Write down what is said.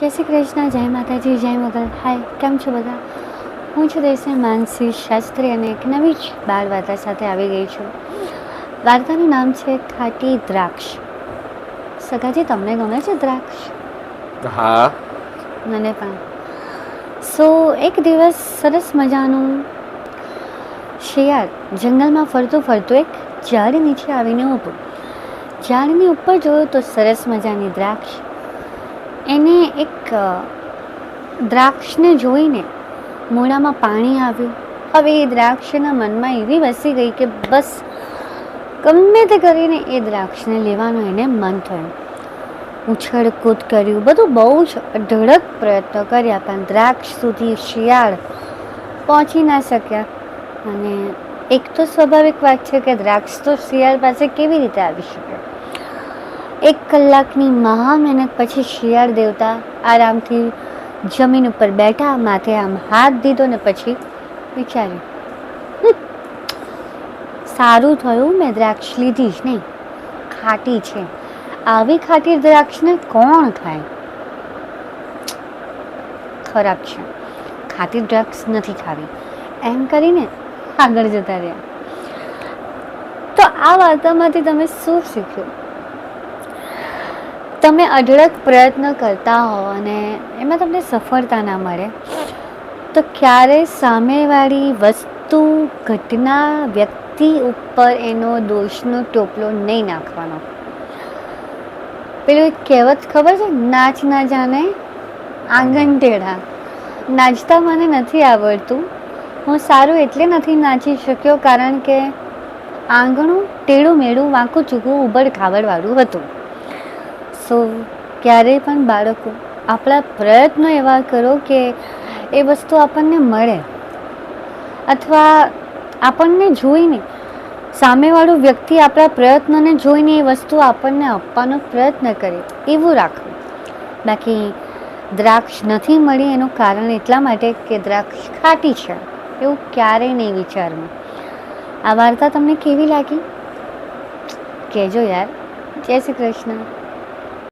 જય શ્રી કૃષ્ણ જય માતાજી જય મોગલ. હાય કેમ છો બધા? હું છું દેશે માનસી શાસ્ત્રી અને એક નવી જ બાળ વાર્તા સાથે આવી ગઈ છું. વાર્તાનું નામ છે ખાટી દ્રાક્ષ. સગાજી તમને ગમે છે દ્રાક્ષ? હા. મને પણ. સો એક દિવસ સરસ મજાનું શિયાળ જંગલમાં ફરતું ફરતું એક ઝાડ નીચે આવીને ઊભું. ઝાડની ઉપર જોયું તો સરસ મજાની દ્રાક્ષ. એને એક દ્રાક્ષને જોઈને મોઢામાં પાણી આવ્યું. હવે એ દ્રાક્ષના મનમાં એવી વસી ગઈ કે બસ ગમે તે કરીને એ દ્રાક્ષને લેવાનું એને મન થયું. ઉછળ કૂદ કર્યું, બધું બહુ જ અઢળક પ્રયત્નો કર્યા, પણ દ્રાક્ષ સુધી શિયાળ પહોંચી ના શક્યા. અને એક તો સ્વાભાવિક વાત છે કે દ્રાક્ષ તો શિયાળ પાસે કેવી રીતે આવી શકે? એક કલાકની મહા મહેનત પછી શિયાળ દેવતા આરામથી જમીન ઉપર બેઠા, માથે આમ હાથ દીધો ને પછી વિચાર્યું સારું થયું મેં દ્રાક્ષ લીધી જ નહીં. ખાટી છે. આવી ખાટી દ્રાક્ષને કોણ ખાય? ખરાબ છે. ખાટી દ્રાક્ષ નથી ખાવી. એમ કરીને આગળ જતા રહ્યા. તો આ વાર્તામાંથી તમે શું શીખ્યું? તમે અઢળક પ્રયત્ન કરતા હો અને એમાં તમને સફળતા ના મળે, તો ક્યારેય સામેવાળી વસ્તુ, ઘટના, વ્યક્તિ ઉપર એનો દોષનો ટોપલો નહીં નાખવાનો? પેલું એક કહેવત ખબર છે? નાચ ના જાને આંગણ ટેઢા. નાચતા મને નથી આવડતું. હું સારું એટલે નથી નાચી શક્યો કારણ કે આંગણું ટેડું મેળું વાંકું ચૂકવું ઉબડ ખાબડવાળું હતું. સો ક્યારેય પણ બાળકો, આપણા પ્રયત્નો એવા કરો કે એ વસ્તુ આપણને મળે. અથવા આપણને જોઈને, સામેવાળું વ્યક્તિ આપણા પ્રયત્નોને જોઈને એ વસ્તુ આપણને આપવાનો પ્રયત્ન કરે, એવું રાખવું. બાકી દ્રાક્ષ નથી મળી એનું કારણ એટલા માટે કે દ્રાક્ષ ખાટી છે, એવું ક્યારેય નહીં વિચારવું. આ વાર્તા તમને કેવી લાગી? કહેજો યાર. જય શ્રી કૃષ્ણ.